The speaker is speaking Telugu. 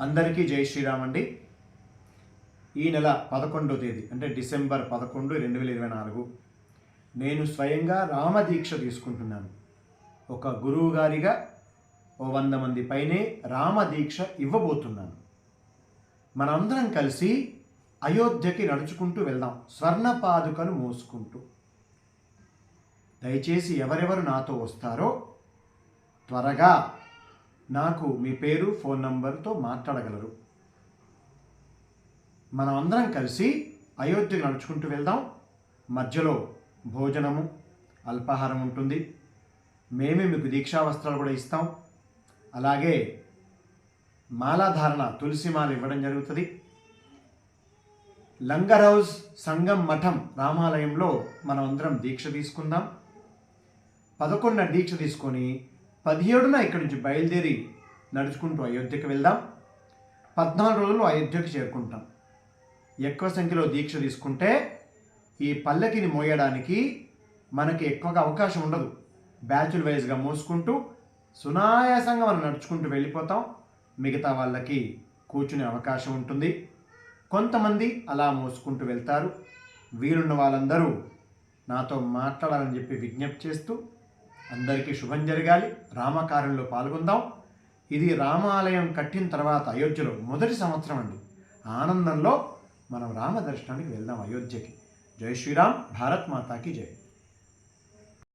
అందరికీ జై శ్రీరామ్ అండి. ఈ నెల పదకొండో తేదీ అంటే డిసెంబర్ పదకొండు రెండు వేల ఇరవై నాలుగు నేను స్వయంగా రామదీక్ష తీసుకుంటున్నాను. ఒక గురువు గారిగా ఓ వంద మంది పైనే రామదీక్ష ఇవ్వబోతున్నాను. మనందరం కలిసి అయోధ్యకి నడుచుకుంటూ వెళ్దాం స్వర్ణ పాదుకను మోసుకుంటూ. దయచేసి ఎవరెవరు నాతో వస్తారో త్వరగా నాకు మీ పేరు ఫోన్ నంబర్తో మాట్లాడగలరు. మనం అందరం కలిసి అయోధ్యకు నడుచుకుంటూ వెళ్దాం. మధ్యలో భోజనము అల్పాహారం ఉంటుంది. మేమే మీకు దీక్షా వస్త్రాలు కూడా ఇస్తాం. అలాగే మాలాధారణ తులసి మాల ఇవ్వడం జరుగుతుంది. లంగర్ హౌస్ సంగం మఠం రామాలయంలో మనం అందరం దీక్ష తీసుకుందాం. పదకొండున దీక్ష తీసుకొని పదిహేడున ఇక్కడి నుంచి బయలుదేరి నడుచుకుంటూ అయోధ్యకు వెళ్దాం. పద్నాలుగు రోజులు అయోధ్యకు చేరుకుంటాం. ఎక్కువ సంఖ్యలో దీక్ష తీసుకుంటే ఈ పల్లకిని మోయడానికి మనకి ఎక్కువగా అవకాశం ఉండదు. బ్యాచుల్ వైజ్గా మోసుకుంటూ సునాయాసంగా మనం నడుచుకుంటూ వెళ్ళిపోతాం. మిగతా వాళ్ళకి కూర్చునే అవకాశం ఉంటుంది. కొంతమంది అలా మోసుకుంటూ వెళ్తారు. వీరున్న వాళ్ళందరూ నాతో మాట్లాడాలని చెప్పి విజ్ఞప్తి చేస్తూ అందరికీ శుభం జరగాలి. రామకార్యంలో పాల్గొందాం. ఇది రామాలయం కట్టిన తర్వాత అయోధ్యలో మొదటి సంవత్సరం అండి. ఆనందంలో మనం రామ దర్శనానికి వెళ్దాం అయోధ్యకి. జై శ్రీరామ్. భారత్ మాతాకి జై.